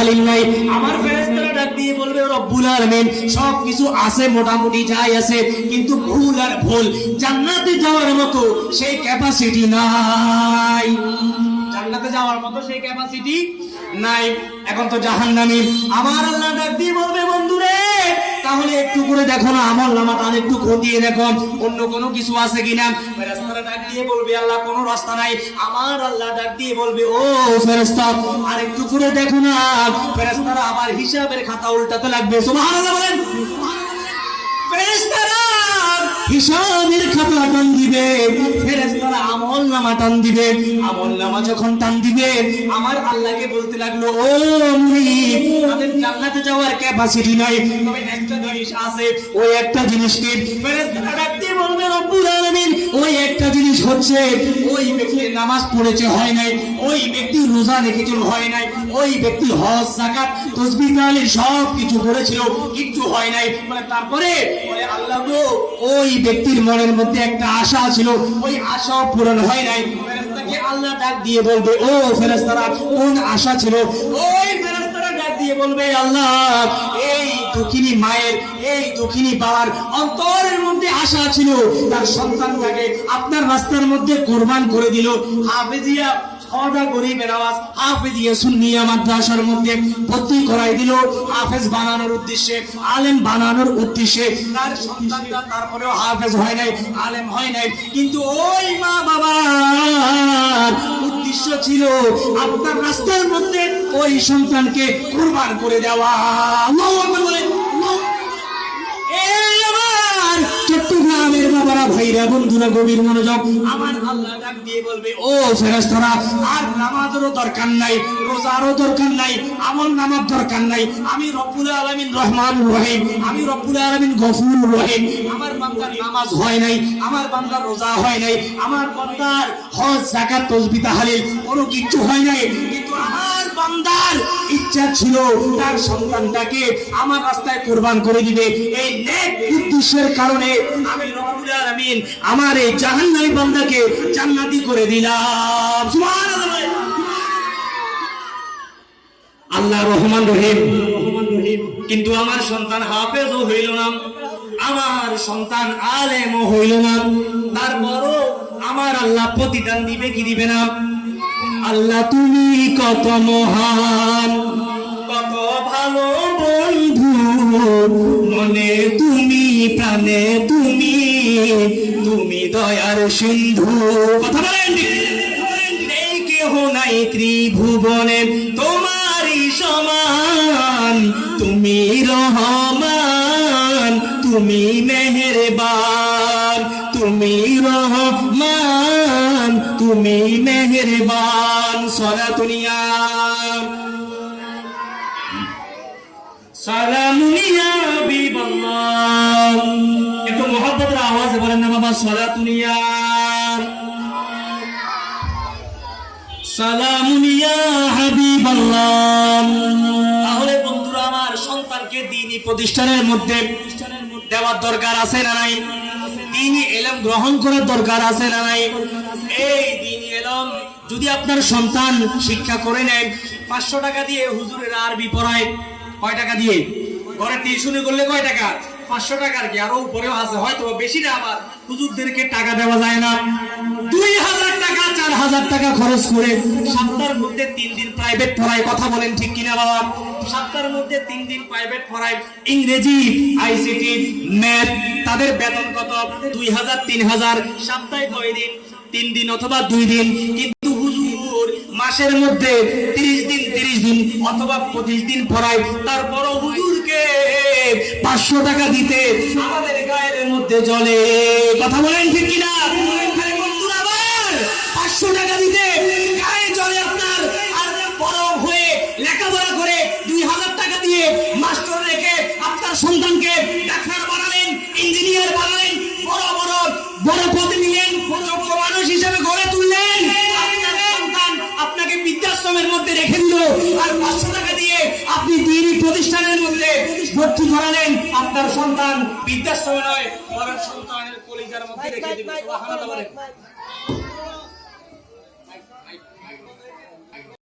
তাহলিল নাই। আমার ফেরেশতারা ডাক দিয়ে বলবে রব্বুল আলামিন সব কিছু আছে, মোটামুটি যাই আছে, কিন্তু ভুল আর ভুল। জান্নাতে যাওয়ার মতো সেই ক্যাপাসিটি নাই। জান্নাতে যাওয়ার মতো সেই ক্যাপাসিটি নাই। এখন তো জাহান্নামী। আমার আল্লাহ ডাক দিয়ে বলবে তাহলে একটু করে দেখো না আমল নামাটা একটু খতিয়ে দেখো। অন্য কোনো কিছু আছে কিনা? ফেরেস্তারা ডাক দিয়ে বলবে, আল্লাহ, কোনো রাস্তা নাই। আমার আল্লাহ ডাক দিয়ে বলবে, ও ফেরেস্তা আর একটু করে দেখো না ফেরেস্তারা আবার হিসাবের খাতা উল্টাতে লাগবে। সুবহানাল্লাহ বলেন। ফেরেশতারা হিসাবের খাতা টান দিবে, ফেরেশতারা আমল নামা টান দিবে, আমল নামা যখন টান দিবে, আমার আল্লাহকে বলতে লাগল, ও মুনিব তাদের জান্নাতে যাওয়ার ক্যাপাসিটি নাই, তবে একটা জিনিস আছে, ওই একটা জিনিস কি ফেরেশতারা ডাক বলবে, রব্বুল আলামিন, ওই একটা জিনিস হচ্ছে, ওই ব্যক্তি নামাজ পড়েছে, হয় নাই, ওই ব্যক্তি রোজা রেখেছিল, হয় নাই, ওই ব্যক্তি হজ, যাকাত তাসবিহ তাহলিল সব কিছু করেছিল, কিচ্ছু হয় নাই। মানে তারপরে? আল্লাহ ওই ব্যক্তির মনের মধ্যে একটা আশা ছিল, ওই আশা পূরণ হয় নাই। আল্লাহ ডাক দিয়ে বলবে, ও ফেরেশতারা, কোন আশা ছিল? ওই ফেরেশতারা ডাক দিয়ে বলবে, আল্লাহ, এই দুঃখিনী মায়ের, এই দুঃখিনী বাবার অন্তরের মধ্যে আশা ছিল। তার সন্তানটাকে আপনার রাস্তার মধ্যে কোরবান করে দিল। হাফেজিয়া ছটা গরিবের আওয়াজ। হাফেজিয়া সুন্নিয়া মাদ্রাসার মধ্যে ভর্তি করাই দিল। হাফেজ বানানোর উদ্দেশ্যে, আলেম বানানোর উদ্দেশ্যে। তার সন্তানটা তারপরেও হাফেজ হয় নাই, আলেম হয় নাই। কিন্তু ওই মা বাবার উদ্দেশ্য ছিল আপনার রাস্তার মধ্যে ওই সন্তানকে কুরবান করে দেওয়া। আল্লাহু বলেন ভাইরা বন্ধুরা গভীর মনোযোগ? আমার আল্লাহ ডাক দিয়ে বলবে, ও ফেরেশতারা, আর নামাজেরও দরকার নাই, রোজারও দরকার নাই, আমল নামার দরকার নাই। আমি রব্বুল আলামিন রহমান রহিম, আমি রব্বুল আলামিন গফুর রহিম। আমার বান্দার নামাজ হয় নাই, আমার বান্দার রোজা হয় নাই, আমার বান্দার হজ, যাকাত তাসবিহ তাহলিল কোনো কিচ্ছু হয় নাই। বান্দার ইচ্ছা ছিল তার সন্তানটাকে আমার রাস্তায় কোরবান করে দিবে। এই নেক উদ্দেশ্যের কারণে আমি রব্বুল আলামিন আমার এই জাহান্নামী বান্দাকে জান্নাতি করে দিলাম। সুবহানাল্লাহ। আল্লাহ রহমান রহিম। কিন্তু আমার সন্তান হাফেজও হইল না। আমার সন্তান আলেমও হইল না। তারপরও আমার আল্লাহ প্রতিদান দিবে কি দিবে না? আল্লাহ, তুমি কত মহান। কত ভালো বন্ধু। মনে তুমি, প্রাণে তুমি। তুমি দয়ার সিন্ধু। নেই কেহ নাই ত্রিভুবনে, তোমারই সমান। তুমি রহমান, তুমি মেহেরবান। তুমি রহমান। তুমি মেহেরবান, সরা দুনিয়া। সালামুনিয়া বিবাল্লাহ একটু মোহাম্মতের আওয়াজে বলেন না বাবা সালাতুনিয়া সালামুনিয়া হাবিবাল্লাহ। তাহলে বন্ধুরা, আমার সন্তানকে দিনই প্রতিষ্ঠানের মধ্যে দেওয়ার দরকার আছে না নাই? দিনই এলম গ্রহণ করার দরকার আছে না নাই? এই দিনই এলম। যদি আপনার সন্তান শিক্ষা করে নেন, পাঁচশো টাকা দিয়ে হুজুরের আরবি পড়ায় কয় টাকা দিয়ে? ঘরে টিউশনি করলে কয় টাকা? পাঁচশো টাকার কি? আরও উপরেও আছে। হয়তো বেশি না আবার হুজুরদেরকে টাকা দেওয়া যায় না। দুই হাজার চার হাজার টাকা খরচ করে সপ্তাহের মধ্যে তিন দিন প্রাইভেট পড়ায় কথা বলেন ঠিক কিনা বাবা? সপ্তাহের মধ্যে তিন দিন প্রাইভেট পড়ায় ইংরেজি আইসিটি ম্যাথ তাদের বেতন কত? দুই হাজার, তিন হাজার। সপ্তাহে কয় দিন, তিন দিন অথবা দুই দিন। কিন্তু হুজুর, মাসের মধ্যে তিরিশ দিন তিরিশ দিন অথবা পঁচিশ দিন পড়ায়। তারপরও হুজুরকে পাঁচশো টাকা দিতে আমাদের গায়ের মধ্যে জলে। কথা বলেন ঠিক কিনা? পাঁচশো টাকা দিতে। গায়ে জলে আপনার আর বড় হয়ে লেখাপড়া করে দুই হাজার টাকা দিয়ে মাস্টার রেখে আপনার সন্তানকে ডাক্তার বানালেন, ইঞ্জিনিয়ার বানালেন, বড় বড় বড় পদে নিলেন যোগ্য মানুষ হিসেবে গড়ে তুললেন। সন্তান আপনাকে বৃদ্ধাশ্রমের মধ্যে রেখে দিল আর পাঁচশো টাকা দিয়ে আপনি দিনই প্রতিষ্ঠানের মধ্যে ভর্তি করালেন। আপনার সন্তান বৃদ্ধাশ্রমে নয় সন্তানের কলিজার মধ্যে রেখে দিল।